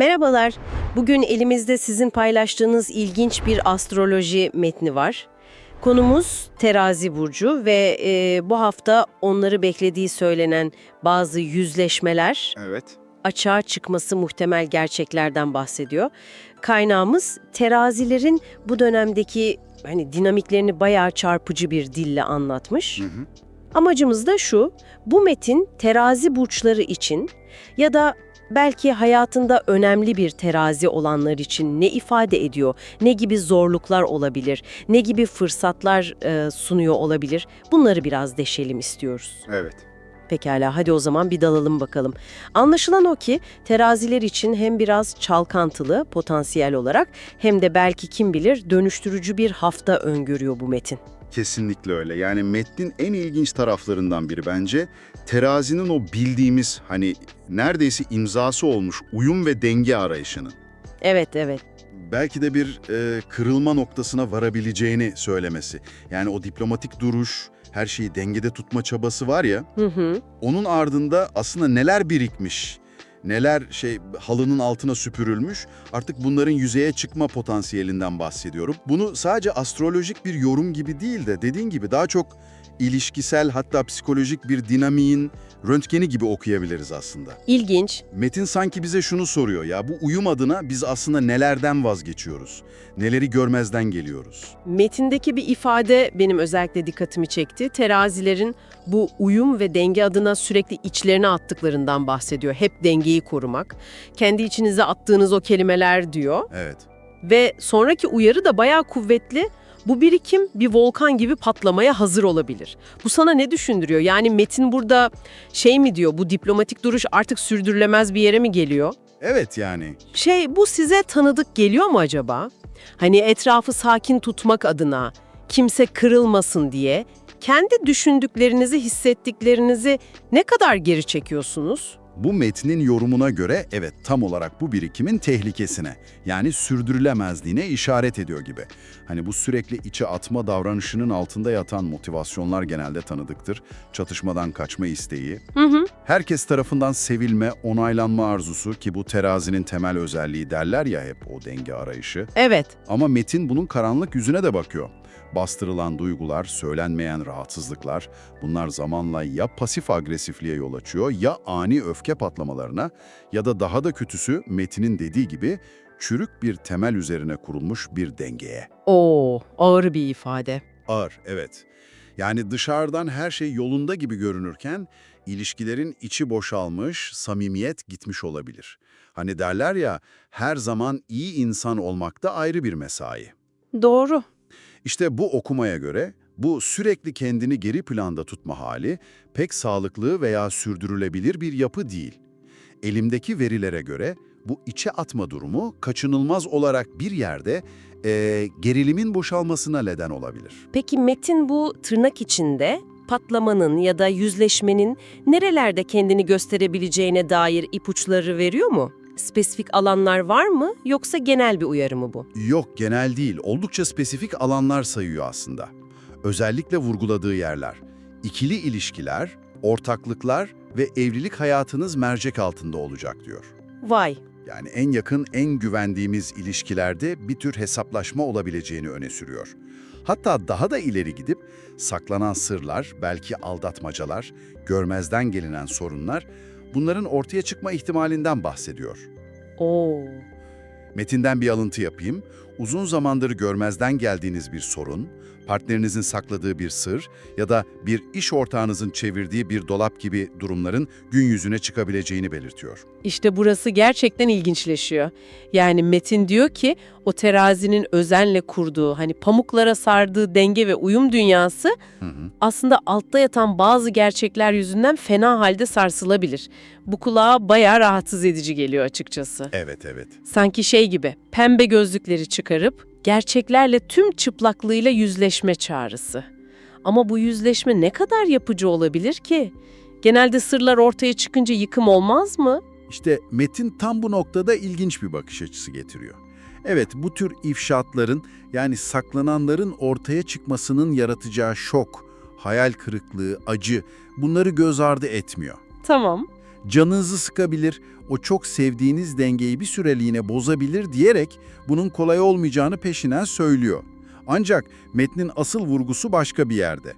Merhabalar. Bugün elimizde sizin paylaştığınız ilginç bir astroloji metni var. Konumuz terazi burcu ve e, bu hafta onları beklediği söylenen bazı yüzleşmeler, Evet. açığa çıkması muhtemel gerçeklerden bahsediyor. Kaynağımız terazilerin bu dönemdeki hani dinamiklerini bayağı çarpıcı bir dille anlatmış. Hı hı. Amacımız da şu, bu metin terazi burçları için ya da belki hayatında önemli bir terazi olanlar için ne ifade ediyor, ne gibi zorluklar olabilir, ne gibi fırsatlar e, sunuyor olabilir bunları biraz deşelim istiyoruz. Evet. Pekala hadi o zaman bir dalalım bakalım. Anlaşılan o ki teraziler için hem biraz çalkantılı potansiyel olarak hem de belki kim bilir dönüştürücü bir hafta öngörüyor bu metin. Kesinlikle öyle. Yani metnin en ilginç taraflarından biri bence terazinin o bildiğimiz hani neredeyse imzası olmuş uyum ve denge arayışının. Evet evet. Belki de bir e, kırılma noktasına varabileceğini söylemesi. Yani o diplomatik duruş, her şeyi dengede tutma çabası var ya, Hı hı. onun ardında aslında neler birikmiş, neler şey halının altına süpürülmüş, artık bunların yüzeye çıkma potansiyelinden bahsediyorum. Bunu sadece astrolojik bir yorum gibi değil de dediğin gibi daha çok ilişkisel hatta psikolojik bir dinamiğin röntgeni gibi okuyabiliriz aslında. İlginç. Metin sanki bize şunu soruyor ya bu uyum adına biz aslında nelerden vazgeçiyoruz? Neleri görmezden geliyoruz? Metindeki bir ifade benim özellikle dikkatimi çekti. Terazilerin bu uyum ve denge adına sürekli içlerine attıklarından bahsediyor. Hep dengeyi korumak. Kendi içinize attığınız o kelimeler diyor. Evet. Ve sonraki uyarı da bayağı kuvvetli. Bu birikim bir volkan gibi patlamaya hazır olabilir. Bu sana ne düşündürüyor? Yani Metin burada şey mi diyor, bu diplomatik duruş artık sürdürülemez bir yere mi geliyor? Evet yani. Şey bu size tanıdık geliyor mu acaba? Hani etrafı sakin tutmak adına, kimse kırılmasın diye kendi düşündüklerinizi, hissettiklerinizi ne kadar geri çekiyorsunuz? Bu metnin yorumuna göre evet tam olarak bu birikimin tehlikesine yani sürdürülemezliğine işaret ediyor gibi. Hani bu sürekli içe atma davranışının altında yatan motivasyonlar genelde tanıdıktır. Çatışmadan kaçma isteği, Hı hı. herkes tarafından sevilme, onaylanma arzusu ki bu terazinin temel özelliği derler ya hep o denge arayışı. Evet. Ama metin bunun karanlık yüzüne de bakıyor. Bastırılan duygular, söylenmeyen rahatsızlıklar, bunlar zamanla ya pasif agresifliğe yol açıyor ya ani öfke patlamalarına ya da daha da kötüsü metinin dediği gibi çürük bir temel üzerine kurulmuş bir dengeye. Oo, ağır bir ifade. Ağır, evet. Yani dışarıdan her şey yolunda gibi görünürken ilişkilerin içi boşalmış, samimiyet gitmiş olabilir. Hani derler ya, her zaman iyi insan olmakta ayrı bir mesai. Doğru. İşte bu okumaya göre bu sürekli kendini geri planda tutma hali pek sağlıklı veya sürdürülebilir bir yapı değil. Elimdeki verilere göre bu içe atma durumu kaçınılmaz olarak bir yerde eee, gerilimin boşalmasına neden olabilir. Peki Metin bu tırnak içinde patlamanın ya da yüzleşmenin nerelerde kendini gösterebileceğine dair ipuçları veriyor mu? Spesifik alanlar var mı yoksa genel bir uyarı mı bu? Yok genel değil, oldukça spesifik alanlar sayıyor aslında. Özellikle vurguladığı yerler, ikili ilişkiler, ortaklıklar ve evlilik hayatınız mercek altında olacak diyor. Vay, Yani en yakın, en güvendiğimiz ilişkilerde bir tür hesaplaşma olabileceğini öne sürüyor. Hatta daha da ileri gidip saklanan sırlar, belki aldatmacalar, görmezden gelinen sorunlar bunların ortaya çıkma ihtimalinden bahsediyor. oo. Metinden bir alıntı yapayım. Uzun zamandır görmezden geldiğiniz bir sorun, partnerinizin sakladığı bir sır ya da bir iş ortağınızın çevirdiği bir dolap gibi durumların gün yüzüne çıkabileceğini belirtiyor. İşte burası gerçekten ilginçleşiyor. Yani Metin diyor ki o terazinin özenle kurduğu, hani pamuklara sardığı denge ve uyum dünyası Hı hı. aslında altta yatan bazı gerçekler yüzünden fena halde sarsılabilir. Bu kulağa bayağı rahatsız edici geliyor açıkçası. Evet, evet. Sanki şey gibi pembe gözlükleri çıkarıp gerçeklerle tüm çıplaklığıyla yüzleşme çağrısı. Ama bu yüzleşme ne kadar yapıcı olabilir ki? Genelde sırlar ortaya çıkınca yıkım olmaz mı? İşte Metin tam bu noktada ilginç bir bakış açısı getiriyor. Evet, bu tür ifşaatların yani saklananların ortaya çıkmasının yaratacağı şok, hayal kırıklığı, acı bunları göz ardı etmiyor. Tamam. Canınızı sıkabilir, o çok sevdiğiniz dengeyi bir süreliğine bozabilir diyerek bunun kolay olmayacağını peşinen söylüyor. Ancak metnin asıl vurgusu başka bir yerde.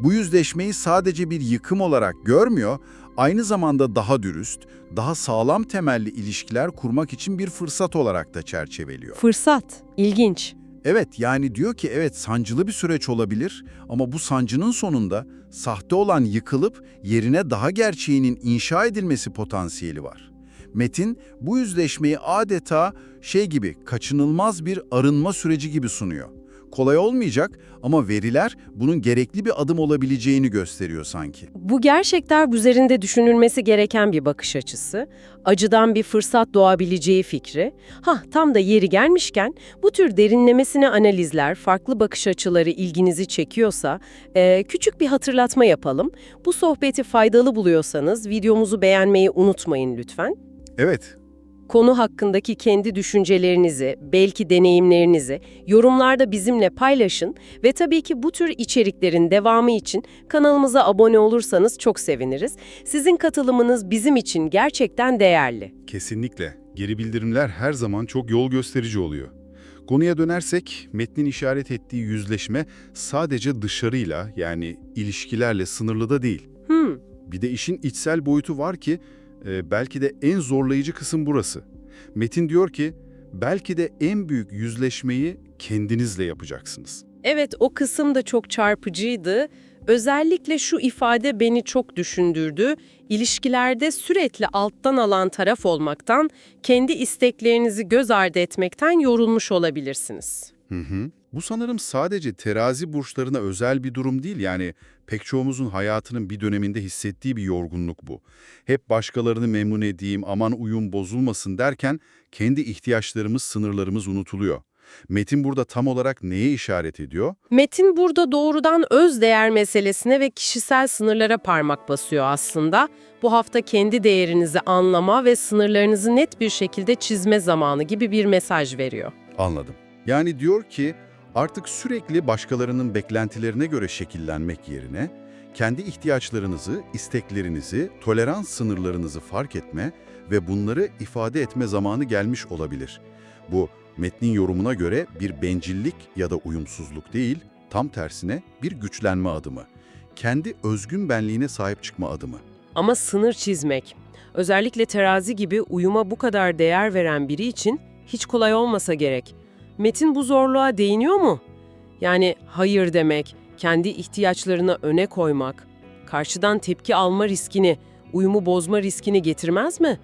Bu yüzleşmeyi sadece bir yıkım olarak görmüyor, aynı zamanda daha dürüst, daha sağlam temelli ilişkiler kurmak için bir fırsat olarak da çerçeveliyor. Fırsat. İlginç. Evet yani diyor ki evet sancılı bir süreç olabilir ama bu sancının sonunda sahte olan yıkılıp yerine daha gerçeğinin inşa edilmesi potansiyeli var. Metin bu yüzleşmeyi adeta şey gibi kaçınılmaz bir arınma süreci gibi sunuyor. Kolay olmayacak ama veriler bunun gerekli bir adım olabileceğini gösteriyor sanki. Bu gerçekten üzerinde düşünülmesi gereken bir bakış açısı. Acıdan bir fırsat doğabileceği fikri. Ha tam da yeri gelmişken bu tür derinlemesine analizler, farklı bakış açıları ilginizi çekiyorsa e, küçük bir hatırlatma yapalım. Bu sohbeti faydalı buluyorsanız videomuzu beğenmeyi unutmayın lütfen. Evet, Konu hakkındaki kendi düşüncelerinizi, belki deneyimlerinizi yorumlarda bizimle paylaşın ve tabii ki bu tür içeriklerin devamı için kanalımıza abone olursanız çok seviniriz. Sizin katılımınız bizim için gerçekten değerli. Kesinlikle. Geri bildirimler her zaman çok yol gösterici oluyor. Konuya dönersek, metnin işaret ettiği yüzleşme sadece dışarıyla yani ilişkilerle sınırlı da değil. Hmm, Bir de işin içsel boyutu var ki e, belki de en zorlayıcı kısım burası. Metin diyor ki belki de en büyük yüzleşmeyi kendinizle yapacaksınız. Evet o kısım da çok çarpıcıydı. Özellikle şu ifade beni çok düşündürdü. İlişkilerde sürekli alttan alan taraf olmaktan, kendi isteklerinizi göz ardı etmekten yorulmuş olabilirsiniz. Hı hı. Bu sanırım sadece terazi burçlarına özel bir durum değil yani pek çoğumuzun hayatının bir döneminde hissettiği bir yorgunluk bu. Hep başkalarını memnun edeyim, aman uyum bozulmasın derken kendi ihtiyaçlarımız, sınırlarımız unutuluyor. Metin burada tam olarak neye işaret ediyor? Metin burada doğrudan öz değer meselesine ve kişisel sınırlara parmak basıyor aslında. Bu hafta kendi değerinizi anlama ve sınırlarınızı net bir şekilde çizme zamanı gibi bir mesaj veriyor. Anladım. Yani diyor ki artık sürekli başkalarının beklentilerine göre şekillenmek yerine kendi ihtiyaçlarınızı, isteklerinizi, tolerans sınırlarınızı fark etme ve bunları ifade etme zamanı gelmiş olabilir. Bu metnin yorumuna göre bir bencillik ya da uyumsuzluk değil, tam tersine bir güçlenme adımı. Kendi özgün benliğine sahip çıkma adımı. Ama sınır çizmek, özellikle terazi gibi uyuma bu kadar değer veren biri için hiç kolay olmasa gerek. Metin bu zorluğa değiniyor mu? Yani hayır demek, kendi ihtiyaçlarını öne koymak, karşıdan tepki alma riskini, uyumu bozma riskini getirmez mi?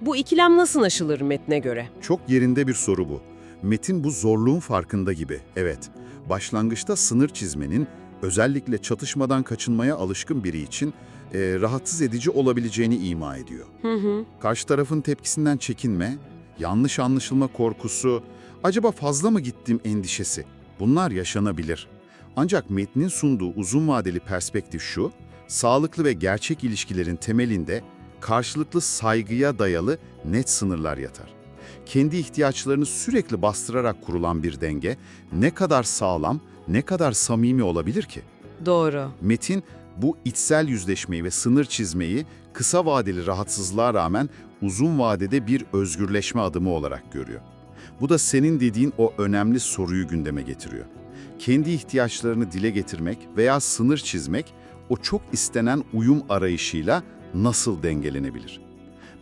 Bu ikilem nasıl aşılır metne göre? Çok yerinde bir soru bu. Metin bu zorluğun farkında gibi. Evet, başlangıçta sınır çizmenin özellikle çatışmadan kaçınmaya alışkın biri için e, rahatsız edici olabileceğini ima ediyor. Hı hı. Karşı tarafın tepkisinden çekinme, yanlış anlaşılma korkusu, acaba fazla mı gittim endişesi. Bunlar yaşanabilir. Ancak metnin sunduğu uzun vadeli perspektif şu, sağlıklı ve gerçek ilişkilerin temelinde karşılıklı saygıya dayalı net sınırlar yatar. Kendi ihtiyaçlarını sürekli bastırarak kurulan bir denge ne kadar sağlam, ne kadar samimi olabilir ki? Doğru. Metin bu içsel yüzleşmeyi ve sınır çizmeyi kısa vadeli rahatsızlığa rağmen uzun vadede bir özgürleşme adımı olarak görüyor. Bu da senin dediğin o önemli soruyu gündeme getiriyor. Kendi ihtiyaçlarını dile getirmek veya sınır çizmek o çok istenen uyum arayışıyla nasıl dengelenebilir?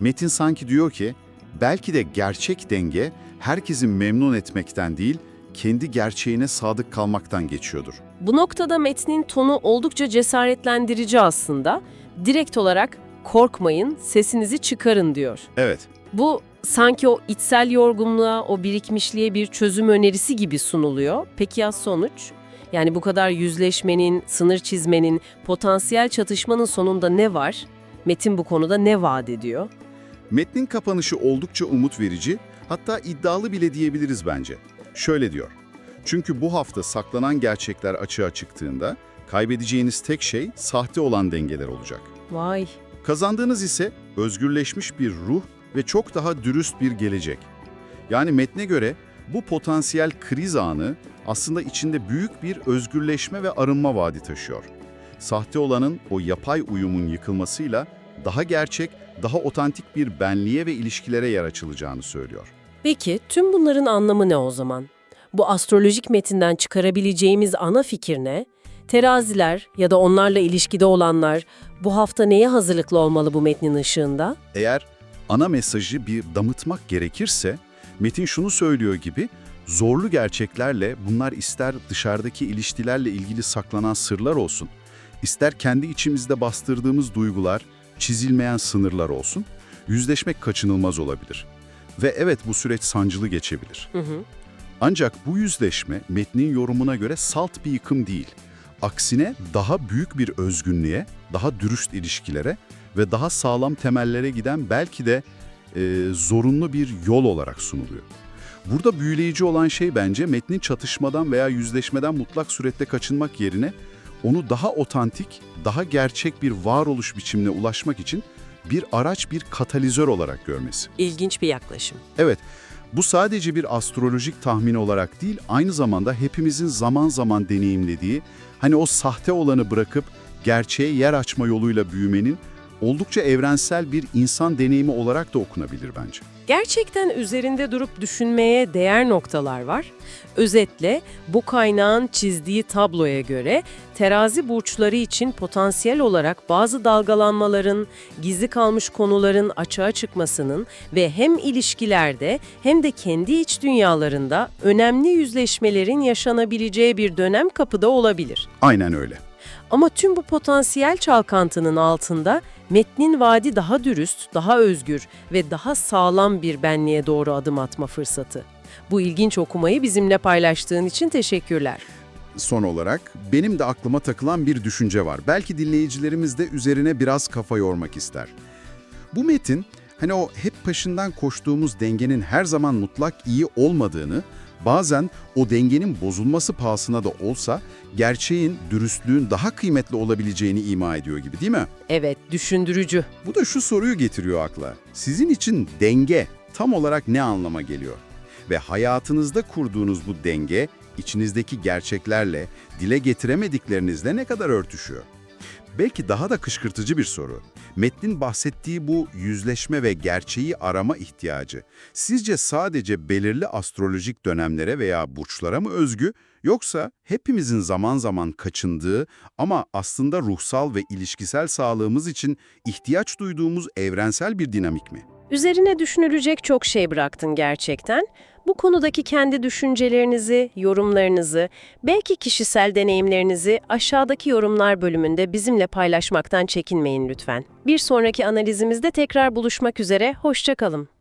Metin sanki diyor ki, belki de gerçek denge herkesi memnun etmekten değil, kendi gerçeğine sadık kalmaktan geçiyordur. Bu noktada metnin tonu oldukça cesaretlendirici aslında. Direkt olarak korkmayın, sesinizi çıkarın diyor. Evet, Bu sanki o içsel yorgunluğa, o birikmişliğe bir çözüm önerisi gibi sunuluyor. Peki ya sonuç? Yani bu kadar yüzleşmenin, sınır çizmenin, potansiyel çatışmanın sonunda ne var? Metin bu konuda ne vaat ediyor? Metnin kapanışı oldukça umut verici, hatta iddialı bile diyebiliriz bence. Şöyle diyor, çünkü bu hafta saklanan gerçekler açığa çıktığında, kaybedeceğiniz tek şey sahte olan dengeler olacak. Vay, Kazandığınız ise özgürleşmiş bir ruh ve çok daha dürüst bir gelecek. Yani metne göre bu potansiyel kriz anı aslında içinde büyük bir özgürleşme ve arınma vaadi taşıyor. Sahte olanın o yapay uyumun yıkılmasıyla daha gerçek, daha otantik bir benliğe ve ilişkilere yer açılacağını söylüyor. Peki tüm bunların anlamı ne o zaman? Bu astrolojik metinden çıkarabileceğimiz ana fikir ne? Teraziler ya da onlarla ilişkide olanlar bu hafta neye hazırlıklı olmalı bu metnin ışığında? Eğer ana mesajı bir damıtmak gerekirse, Metin şunu söylüyor gibi, zorlu gerçeklerle bunlar ister dışarıdaki ilişkilerle ilgili saklanan sırlar olsun, ister kendi içimizde bastırdığımız duygular, çizilmeyen sınırlar olsun, yüzleşmek kaçınılmaz olabilir. Ve evet bu süreç sancılı geçebilir. Hı hı. Ancak bu yüzleşme metnin yorumuna göre salt bir yıkım değil. Aksine daha büyük bir özgünlüğe, daha dürüst ilişkilere ve daha sağlam temellere giden belki de e, zorunlu bir yol olarak sunuluyor. Burada büyüleyici olan şey bence metnin çatışmadan veya yüzleşmeden mutlak surette kaçınmak yerine onu daha otantik, daha gerçek bir varoluş biçimine ulaşmak için bir araç, bir katalizör olarak görmesi. İlginç bir yaklaşım. Evet, bu sadece bir astrolojik tahmin olarak değil, aynı zamanda hepimizin zaman zaman deneyimlediği, hani o sahte olanı bırakıp gerçeğe yer açma yoluyla büyümenin oldukça evrensel bir insan deneyimi olarak da okunabilir bence. Gerçekten üzerinde durup düşünmeye değer noktalar var. Özetle bu kaynağın çizdiği tabloya göre terazi burçları için potansiyel olarak bazı dalgalanmaların, gizli kalmış konuların açığa çıkmasının ve hem ilişkilerde hem de kendi iç dünyalarında önemli yüzleşmelerin yaşanabileceği bir dönem kapıda olabilir. Aynen öyle. Ama tüm bu potansiyel çalkantının altında metnin vaadi daha dürüst, daha özgür ve daha sağlam bir benliğe doğru adım atma fırsatı. Bu ilginç okumayı bizimle paylaştığın için teşekkürler. Son olarak benim de aklıma takılan bir düşünce var. Belki dinleyicilerimiz de üzerine biraz kafa yormak ister. Bu metin hani o hep peşinden koştuğumuz dengenin her zaman mutlak iyi olmadığını, bazen o dengenin bozulması pahasına da olsa gerçeğin, dürüstlüğün daha kıymetli olabileceğini ima ediyor gibi değil mi? Evet, düşündürücü. Bu da şu soruyu getiriyor akla. Sizin için denge tam olarak ne anlama geliyor? Ve hayatınızda kurduğunuz bu denge içinizdeki gerçeklerle, dile getiremediklerinizle ne kadar örtüşüyor? Belki daha da kışkırtıcı bir soru. Metnin bahsettiği bu yüzleşme ve gerçeği arama ihtiyacı sizce sadece belirli astrolojik dönemlere veya burçlara mı özgü yoksa hepimizin zaman zaman kaçındığı ama aslında ruhsal ve ilişkisel sağlığımız için ihtiyaç duyduğumuz evrensel bir dinamik mi? Üzerine düşünülecek çok şey bıraktın gerçekten. Bu konudaki kendi düşüncelerinizi, yorumlarınızı, belki kişisel deneyimlerinizi aşağıdaki yorumlar bölümünde bizimle paylaşmaktan çekinmeyin lütfen. Bir sonraki analizimizde tekrar buluşmak üzere, hoşça kalın.